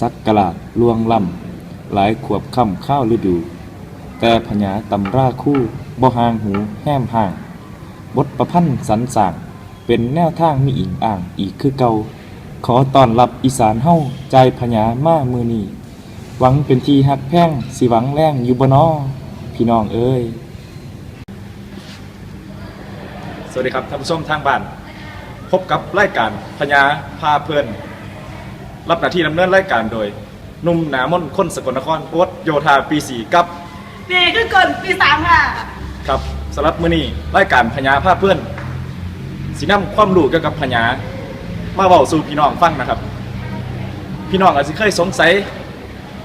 สักกะลาดลวงล่ำหลายขวบค่ำข้าวฤดู แต่พญาตำราคู่บ่หางหูแห้มห่าง บทประพันธ์สรรสางเป็นแนวทางมีอิงอ่างอีกคือเก่าขอต้อนรับอีสานเฮาใจพญามามือนีหวังเป็นที่ฮักแพ่งสิหวังแรงอยู่บนอพี่น้องเอ้ย สวัสดีครับท่านผู้ชมทางบ้าน พบกับรายการพญาพาเพลิน รับหน้าที่ดำเนินรายการโดยหนุ่มหนามนต์คนสกลนครโอ๊ตโยธาปีสีกับนี่คือกลปีสามค่ะ ครับสำหรับมื้อนี้รายการพญาพาเพื่อนสีน้ำความรู้เกี่ยวกับพญามาเว้าสู่พี่น้องฟังนะครับ พี่น้องอาจจะเคยสงสัย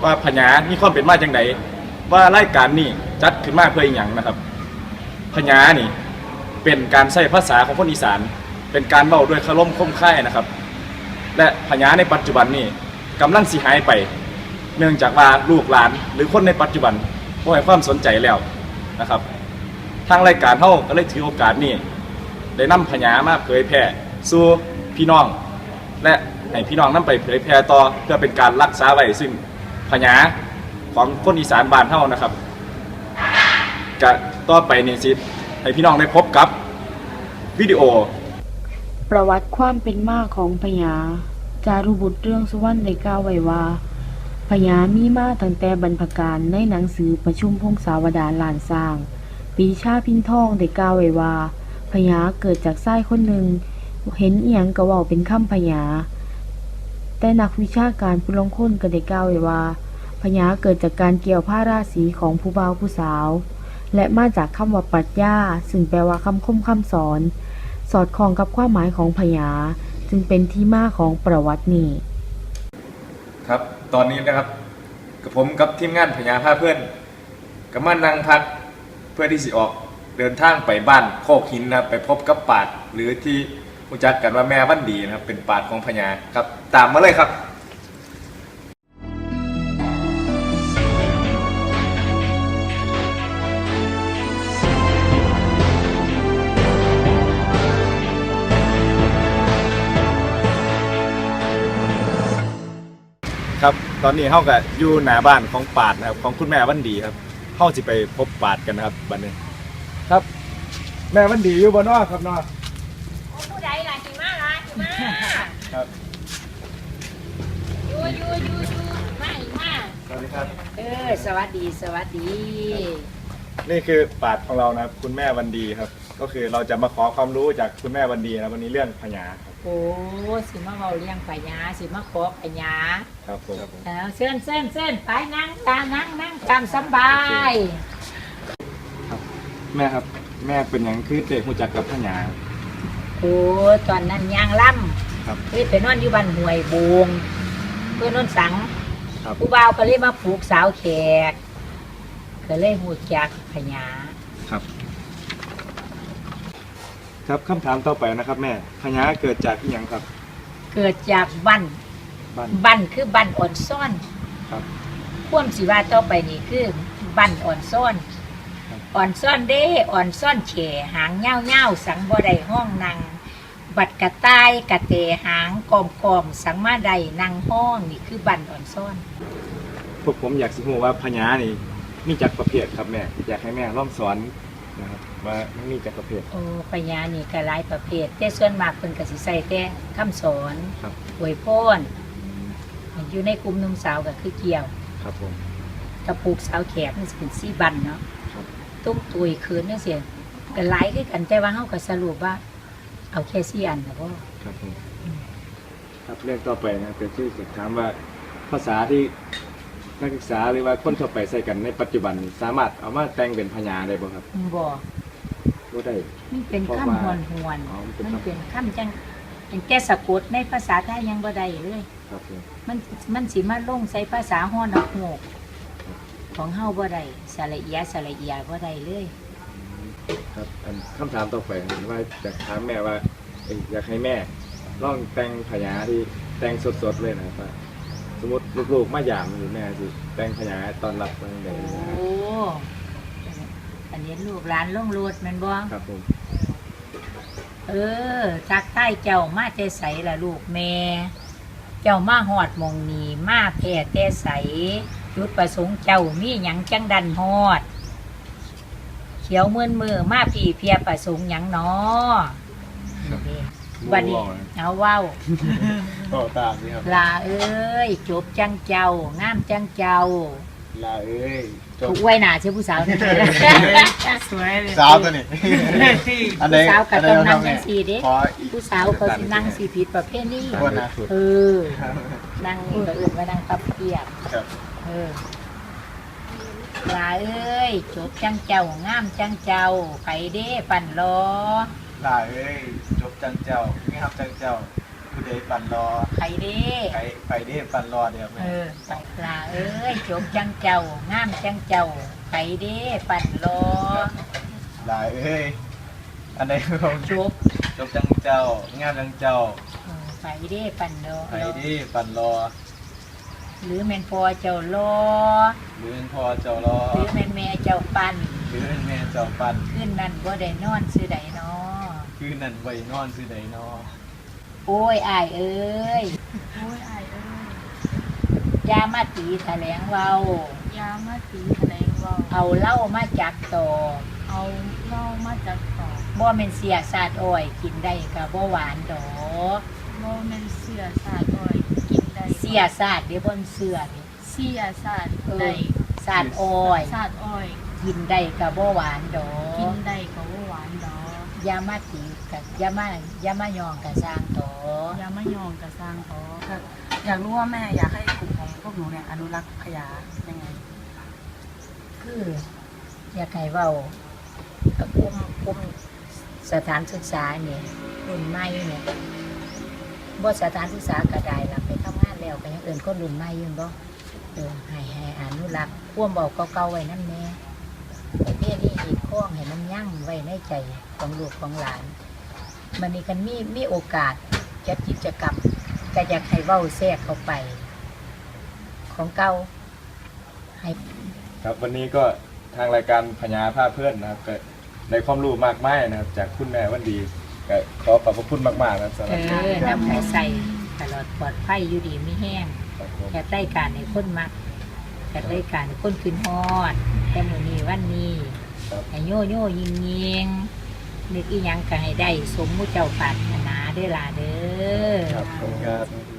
ว่าพญามีความเป็นมาจังไดว่ารายการนี้จัดขึ้นมาเพื่ออหยังนะครับพญานี่เป็นการใช้ภาษาของคนอีสาน เป็นการเว้าด้วยคารมคมค่ายนะครับ และพญาในปัจจุบันนี่กำลังสิหายไป เนื่องจากว่าลูกหลานหรือคนในปัจจุบันบ่ให้ความสนใจแล้วนะครับ ทางรายการเฮาก็เลยถือโอกาสนี้ได้นำพญามาเผยแพร่สู่พี่น้อง และให้พี่น้องนำไปเผยแพร่ต่อเพื่อเป็นการรักษาไว้ซึ่งพญาของคนอีสานบ้านเฮานะครับก็ต่อไปนี่สิให้พี่น้องได้พบกับวิดีโอ ประวัติความเป็นมาของพญาจารุบุตรเรื่องสุวรรณได้กล่าวไว้ว่าพญามีมาตั้งแต่บรรพการในหนังสือประชุมพงศาวดารลานสร้าง ปีชาพินทองได้กล่าวไว้ว่าพญาเกิดจากไส้คนหนึ่ง เห็นเอียงกระว่าเป็นคำพญาแต่นักวิชาการผู้ลงค้นก็ได้กล่าวไว้ว่าพญาเกิดจากการเกี่ยวผ้าราศีของผู้บ่าวผู้สาว และมาจากคำว่าปรัชญาซึ่งแปลว่าคำคมคำสอน สอดคล้องกับความหมายของพญาจึงเป็นที่มาของประวัตินี้ ครับ ตอนนี้นะครับกับผมกับทีมงานพญาพาเพื่อนกับมานั่งพักเพื่อที่สิออกเดินทางไปบ้านโคกหินนะครับไปพบกับปาดหรือที่รู้จักกันว่าแม่บ้านดีนะครับ เป็นปาดของพญาครับ ตามมาเลยครับ ครับ ตอนนี้เฮากับอยู่หน้าบ้านของปาดนะครับ ของคุณแม่วันดีครับเฮาสิไปพบปาดกันนะครับบัดนี้ ครับ แม่วันดีอยู่บ่เนอครับเนอผู้ใดล่ะหิมะล่ะหิมะครับอยู่อยู่อยู่อยู่มาหิมะสวัสดีครับ เออ สวัสดีสวัสดี นี่คือปาดของเรานะครับ คุณแม่วันดีครับ ก็คือเราจะมาขอความรู้จากคุณแม่วันดีนะวันนี้เรื่องพญาครับ โอ้สิมาเว้าเลี้ยงปญาสิมาขอปญาครับผมเอาเส้นเส้นเส้นไปนั่งตานั่งนั่งตามสบายแม่ครับแม่เป็นอย่างคือเตะหูจักกับพญาโอ้ตอนนั้นยางล่ครับำคือไปนอนอยู่บ้านห่วยบงเพื่อนนอนสังครับผู้บ่าวก็เลยมาผูกสาวแขกก็เลยหูจักพญา ครับครับคำถามต่อไปนะครับ แม่พญาเกิดจากที่ยังครับเกิดจากบ้านบ้านบ้านคือบ้านอ่อนซ่อนครับพ่วามสิว่าต่อไปนี่คือบ้านอ่อนซ่อนครับ อ่อนซ่อนเด้อ่อนซ่อนแฉหางเง่าเง่าๆสังบ่ได้ห้องนางบัดกระต่ายกระเตหางกอมกอมๆสังมาใดนางห้องนี่คือบ้านอ่อนซ่อน พวกผมอยากสิรู้ว่าพญานี่มีจักประเภทครับแม่ อยากให้แม่ร่อมสอน นะครับว่ามันมีจักประเภท โอ้ปัญญานี่ก็หลายประเภท แต่ส่วนมากเพิ่นก็สิใส่แต่คำสอนครับ อวยพรอยู่ในกลุ่มหนุ่มสาวก็คือเกี่ยว ครับผม กระปุกสาวแขกมันสิเป็นสีบันเนาะครับ ตุ้มตุยคืนนี่เสียก็หลายคือกันแต่ว่าเฮาก็สรุปว่า เอาแค่สี่อันนะพ่อ ครับผมครับเรื่องต่อไปนะเป็นชื่อถามว่าภาษาที่ นักศึกษาหรือว่าคนทั่วไปใช้กันในปัจจุบันนี้สามารถเอามาแต่งเป็นพญาได้บ่ครับบ่บ่ได้ มันเป็นเพราะคำว่าหวนหวนๆอ๋อมันเป็นมันคำเป็นคำจังเป็นแก้สะกดในภาษาไทยยังบ่ได้เลย ครับผมมันมันสิมาลงใส่ภาษาฮ้อนดอกโงกของเฮาบ่ได้สระเอียสระเอียบ่ได้เลย ครับอันคำถามต่อไปเห็นว่าอยากถามแม่ว่าเอ้ยอยากให้แม่ลองแต่งพญาที่แต่งสดๆเลยนะครับว่าส มมติลูกๆมาหยามหรือแม่สิแต่งพญาตอนรับเมื่อไหร่โอ้อันนี้ลูกหลานลงโลดแม่นบ่ครับผมเออทักทายเจ้ามาแต่ใสล่ะลูกแม่ เจ้ามาหอดหมองนีมาแพ่แต่ใสจุดประสงค์เจ้ามีหยังจังดันหอด เขียวเมื่นมือมาพี่เพียประสงค์หยังเนาะ บัดนี้เอาเว้าก็ตามนี่ครับลาเอ้ยจบจังเจ้างามจังเจ้าลาเอ้ยจบถูกไว้หนาเชื่อผู้สาวนี่สวยเลยสาวตัวนี้อันใดผู้สาวก็ต้องนั่งอันใดจังสี่เด้ขออีกผู้สาวเขาสินั่งสีผิดประเภทนี้โทษนะเออนั่งนี่ก็อื่นว่านั่งตับเกียบครับเออลาเอ้ยจบจังเจ้างามจังเจ้าไปเด้ปั่นรอ ลาเอ้ยจบจังเจ้าไม่ครับจังเจ้าผู้ใดปั่นรอไปเด้ไปไปเด้ปั่นรอเดี๋ยวแม่เออไปลาเอ้ยจบจังเจ้างามจังเจ้าไปเด้ปั่นรอลาเอ้ยอันใดของจบจบจังเจ้างามจังเจ้าเออไปเด้ปั่นรอไปเด้ปั่นรอ หรือแม่นพ่อเจ้ารอหรือเป็นพ่อเจ้ารอหรือแม่นแม่เจ้าปั่นหรือเป็นแม่เจ้าปั่นขึ้นนั่นบ่ได้นอนซื้อใดเนาะ คือนั่นไว้นอนสิใดนอโอ้ยอายเอ้ยโอ้ยอายเอ้ยยามาตีแถลงเว้ายามาตีแถลงเว่าเอาเหล้ามาจักต่อเอาเหล่ามาจากต่อบ่แม่นเสียสาดอ้อยกินได้ก็บ่หวานดอกโมเมนเสือสาดอ้อยกินได้เสียสาดเดี๋ยวบนเสือนี่เสียสาดเอได้อสาดอ้อยสาดอ้อย กินได้ก็บ่หวานดอกินกได้ก็บ่หวานดอก ยามาตีกับยามายามายองกับสร้างต่อยามะยองกระสร้างอ๋ออยากรู้ว่าแม่อยากให้กลุ่มของพวกหนูเนี่ยอนุรักษ์ขยะยังไง คือ อยากให้เว้ากับกลุ่มกลุ่มสถานศึกษาเนี่ยรุ่นใหม่เนี่ยบ่สถานศึกษาก็ได้ล่ะไปทำงานแล้วก็ยังเอื่นคนรุ่นใหม่อยืนบ่เออให้ให้อนุรักษ์ความเบาเก่าๆไว้นั่นแน่ประ เภทนี้อีกข้องให้มันยั่งไว้ในใจของลูกของหลาน มันนี่กันมีมีโอกาสจัดกิจกรรมก็อยากให้เว้าแทรกเข้าไป ของเก่าให้ครับวันนี้ก็ทางรายการพญาภาพเพื่อนนะครับก็ได้ความรู้มากมายนะครับ จากคุณแม่วันดีก็ขอขอบพระคุณมากๆนะครับสำหเอรับอน้ำให้ใส่ตลอดปลอดภัยอยู่ดีไม่แห้งครับผมแค่ได้การในคนมักแค่ได้การในคนขึ้นฮอดแต่มื้อนี้วันนี้ครับ ให้โยโย่ยิงยิงนึกอีหยังก็ให้ได้ สมมุติเจ้าปรารถนาได้อล่ะเด้อ ครับผมครับ